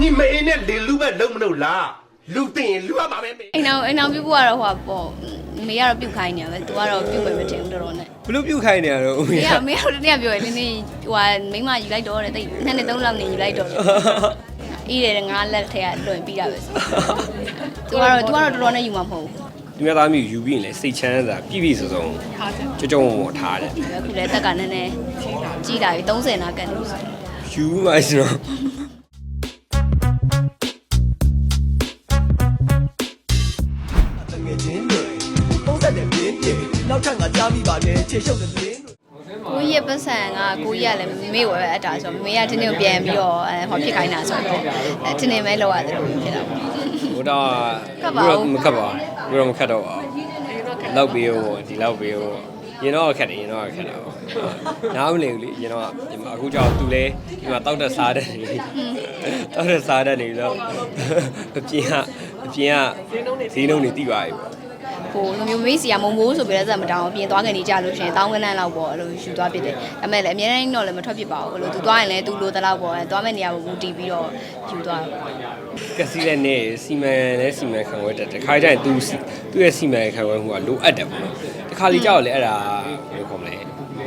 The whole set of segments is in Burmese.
ညီမအိမ်နဲ့လေလူပဲလုံးမလို့လားလူတင်ရင်လူရမှာပဲမေအိမ်အောင်အိမ်အောင်ပြုတ်ဖို့ကတော့ဟိုပေါ့မေကတော့ပြုတ်ခိုင်းနေရပဲသူကတော့ပြုတ်မယ်မထင်ဘူးတော်တော်နဲ့ဘလို့ပြုတ်ခိုင်းနေရတော့ဦးမေကမေကတော့တနေ့ကပြောရင်နင်းဟိုဟာမိမယူလိုက်တော့တဲ့တိတ်နှစ်နဲ့သုံးလောက်နေယူလိုက်တော့အေးတယ်ငါလက်ထဲကလွန်ပြီးတာပဲသူကတော့သူကတော့တော်တော်နဲ့ယူမှာမဟုတ်ဘူးဒီမြသားမျိုးယူပြီးရင်လည်းစိတ်ချမ်းသာပြည့်ပြည့်စုံစုံကြုံကြုံဝေါ်ထားတယ်။အခုလည်းတက်ကနည်းနည်းကြီးလာပြီ30နာကန်လို့ယူမှဆိုတော့ ပါနဲ့ခြေရှုပ်တဲ့သတင်းတွေကိုကြီးရဲ့ပတ်စံကကိုကြီးကလည်းမေဝယ်ပဲအတားဆိုတော့မေကတင်းတင်းကိုပြန်ပြီးတော့အဲဟောဖြစ်ခိုင်းတာဆိုတော့အဲတင်းတင်းပဲလောက်ရတယ်လို့ဖြစ်တာပေါ့ဟိုတော့ခတ်ပါဦးမခတ်ပါဘူးဘယ်တော့မခတ်တော့ပါဘူးလောက်ပေးရောဒီလောက်ပေးရောရင်တော့ခက်တယ်ရင်တော့ခက်တာပေါ့နားမလည်ဘူးလေရင်တော့ဒီမှာအခုကြောက်သူလဲဒီမှာတောက်တက်စားတယ်တောက်တက်စားတယ်နေတော့အပြင်ကအပြင်ကဈေးနှုန်းတွေတိပါပြီပေါ့ ဟိုလိုမျိုးမေးစီကမုံမိုးဆိုပြီးတော့စက်မတောင်းပြင်သွားကနေကြလို့ရှိရင်တောင်းကနန်းလောက်ပေါ့အဲ့လိုယူသွားဖြစ်တယ်ဒါပေမဲ့လည်းအများတိုင်းတော့လည်းမထွက်ဖြစ်ပါဘူးအဲ့လိုသူသွားရင်လည်းသူလိုတလောက်ပေါ့အဲသွားမဲ့နေရာကိုမူတည်ပြီးတော့ယူသွားတယ်ပေါ့ကစီလည်းနေစီမံလည်းစီမံခံဝဲတက်တယ်ခါကြရင်သူသူ့ရဲ့စီမံခံဝဲမှုကလိုအပ်တယ်ပေါ့နော်တခါလေကြောက်လေအဲ့ဒါဘယ်လိုခေါ်မလဲ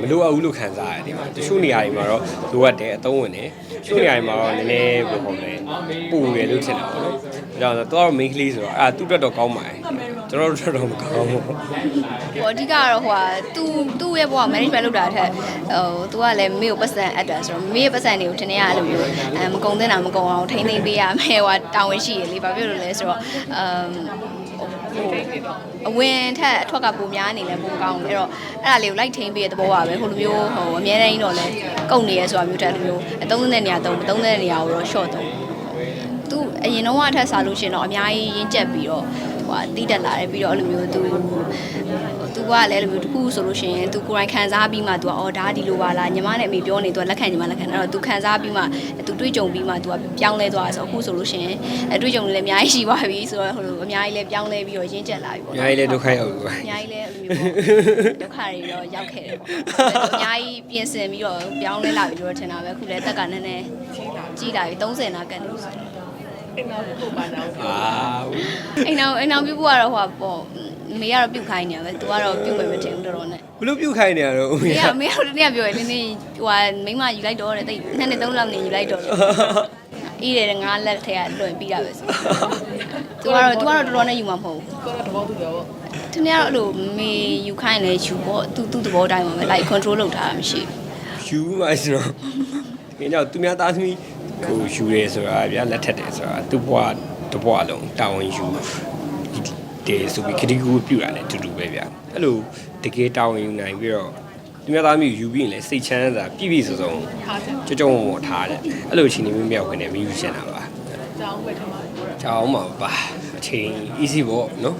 မလိုအပ်ဘူးလို့ခံစားရတယ်ဒီမှာတချို့နေရာတွေမှာတော့လိုအပ်တယ်အသုံးဝင်တယ်တချို့နေရာတွေမှာတော့နည်းနည်းဘယ်လိုခေါ်မလဲပူတယ်လို့ထင်တာပေါ့နော်ဒါကြောင့်တော့ main ကလေးဆိုတော့အဲ့ဒါသူ့အတွက်တော့ကောင်းပါတယ် ကျွန်တော်တို့အတွက်တော့မကောင်းဘူးဟိုအဓိကကတော့ဟိုဟာသူသူ့ရဲ့ဘဝ management လုပ်တာထက်ဟိုသူကလည်းမေကိုပတ်စံအပ်တာဆိုတော့မေရဲ့ပတ်စံတွေကိုထင်နေရလို့မျိုးအဲမကုံတဲ့တာမကုံအောင်ထိမ့်သိမ့်ပေးရမယ်ဟိုတာဝန်ရှိရလေဘာဖြစ်လို့လဲဆိုတော့အမ်အဝင်ထက်အထွက်ကပုံများနေလဲပုံကောင်းတယ်အဲ့တော့အဲ့ဒါလေးကိုလိုက်ထိမ့်ပေးတဲ့သဘောပါပဲဟိုလိုမျိုးဟိုအများတိုင်းတော့လဲကုန်နေရဲဆိုတာမျိုးတက်လိုမျိုးအသုံးတဲ့နေရာသုံးမသုံးတဲ့နေရာကိုတော့ short သုံးသူအရင်တော့အထက်စားလို့ရှရင်တော့အများကြီးရင်းကျက်ပြီးတော့ ဟိုဟာတီးတက်လာတယ်ပြီးတော့အဲ့လိုမျိုးသူသူကလည်းအဲ့လိုမျိုးတစ်ခုဆိုလို့ရှိရင်သူကိုယ်တိုင်ခံစားပြီးမှသူကအော်ဒါဒီလိုပါလားညီမနဲ့အမေပြောနေသူကလက်ခံညီမလက်ခံအဲ့တော့သူခံစားပြီးမှသူတွေးကြုံပြီးမှသူကပြောင်းလဲသွားတယ်ဆိုတော့အခုဆိုလို့ရှိရင်အတွေးကြုံလည်းအများကြီးရှိပါပြီဆိုတော့ဟိုလိုအများကြီးလည်းပြောင်းလဲပြီးတော့ရင်းကျက်လာပြီပေါ့အများကြီးလည်းဒုက္ခရောက်ပြီအများကြီးလည်းအဲ့လိုမျိုးပေါ့ဒုက္ခတွေတော့ရောက်ခဲ့တယ်ပေါ့အများကြီးပြင်ဆင်ပြီးတော့ပြောင်းလဲလာပြီလို့ထင်တာပဲအခုလည်းတက်ကနည်းနည်းကြီးလာပြီ30နာကန်နေပြီဆိုတော့ အာအိမ်အောင်အိမ်အောင်ပြုတ်ဖို့ကတော့ဟိုပေါ့မေကတော့ပြုတ်ခိုင်းနေရပဲသူကတော့ပြုတ်မယ်မထင်ဘူးတော်တော်နဲ့ဘလို့ပြုတ်ခိုင်းနေရတော့ဦးမေရကမေကတော့တနေ့ကပြောရနင်းနေဟိုဟာမိမယူလိုက်တော့တဲ့တိတ်နှစ်နှစ်သုံးလောက်နေယူလိုက်တော့အေးတယ်ငါလက်ထဲကလွန်ပြီးတာပဲသူကတော့သူကတော့တော်တော်နဲ့ယူမှာမဟုတ်ဘူးကိုယ်တော့တဘောသူပြောပေါ့သူများတော့အဲ့လိုမေယူခိုင်းလဲယူပေါ့သူသူ့သဘောတိုင်းပါပဲ like control လုပ်ထားတာမရှိဘူးယူမှဆိုတော့ဒီကြောင့်သူများသားသမီး ကိုယူရဲဆိုတာဗျာလက်ထက်တယ်ဆိုတာသူ့ဘဝတစ်ဘဝလုံးတာဝန်ယူတယ်ဆိုပြီးခတိကူပြူတာလည်းအတူတူပဲဗျာအဲ့လိုတကယ်တာဝန်ယူနိုင်ပြီးတော့သူများသားမျိုးယူပြီးရင်လည်းစိတ်ချမ်းသာပြည့်ပြည့်စုံစုံကြုံကြုံဝထားတယ်အဲ့လိုအချိန်မျိုးမြောက်ဝင်နေမယူချင်တာပါကြောင်းပဲထမကြောင်းမှာပါအချိန် easy ပေါ့နော်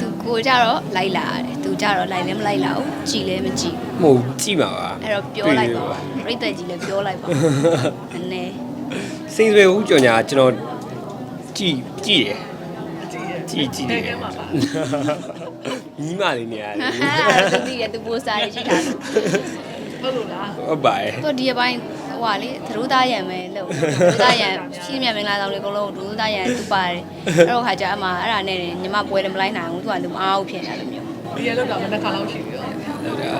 သူကိုကြတော့လိုက်လာတယ်သူ ကြတော့လိုက်လည်းမလိုက်လာဘူးကြည်လည်းမကြည်မဟုတ်ကြည့်ပါပါအဲ့တော့ပြောလိုက်ပါပြိတ္တကြီးလည်းပြောလိုက်ပါနည်းနည်းစိန်ဆွေဦးကြော်ညာကျွန်တော်ကြည့်ကြည့်ရကြည့်ကြည့်တယ်ညီမလေးနေရတယ်သူသိတယ်သူပိုစတာတွေရှိတာလို့ဟုတ်ပါရဲ့သူဒီအပိုင်းဟိုဟာလေသရိုးသားရံပဲလို့သရိုးသားရံရှင်းမြမင်္ဂလာဆောင်လေးအကုန်လုံးသရိုးသားရံသူပါတယ်အဲ့တော့ခါကျအမအဲ့ဒါနဲ့ညီမပွဲလည်းမလိုက်နိုင်ဘူးသူကသူမအားဘူးဖြစ်နေတာလို့မျိုး ဒီရလောက်တာမနှစ်ခါလောက်ရှိပြီရောဟုတ်တယ်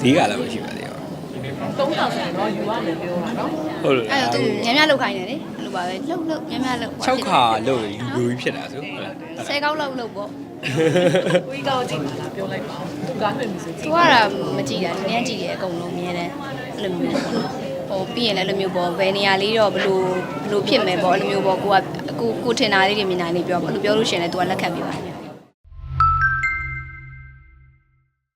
ဈေးကလည်းမရှိပါသေးဘူး3000ဆိုရင်တော့ယူရမယ်ပြောတာနော်ဟုတ်တယ်အဲ့တော့သူညံ့ညံ့လောက်ခိုင်းတယ်လေအဲ့လိုပါပဲလှုပ်လှုပ်ညံ့ညံ့လှုပ်6ခါလို့ယူလူကြီးဖြစ်တာဆိုဟုတ်လားဆယ်ကောက်လောက်လှုပ်ပေါ့ကိုကြီးကောက်ကြည့်ပါလားပြောလိုက်ပါဦးသူကားမှန်ပြီဆိုကြသူည့်ကတော့မကြည့်တာသူများကြည့်တယ်အကုန်လုံးမြင်တယ်အဲ့လိုမျိုးပေါ့နော်ဟိုပြီးရင်လည်းအဲ့လိုမျိုးပေါ့ဘယ်နေရာလေးတော့ဘလို့ဘလို့ဖြစ်မယ်ပေါ့အဲ့လိုမျိုးပေါ့ကိုကကိုကိုထင်တာလေးတွေမြင်တာလေးပြောပေါ့အဲ့လိုပြောလို့ရှိရင်လည်းသူကလက်ခံပြပါတယ်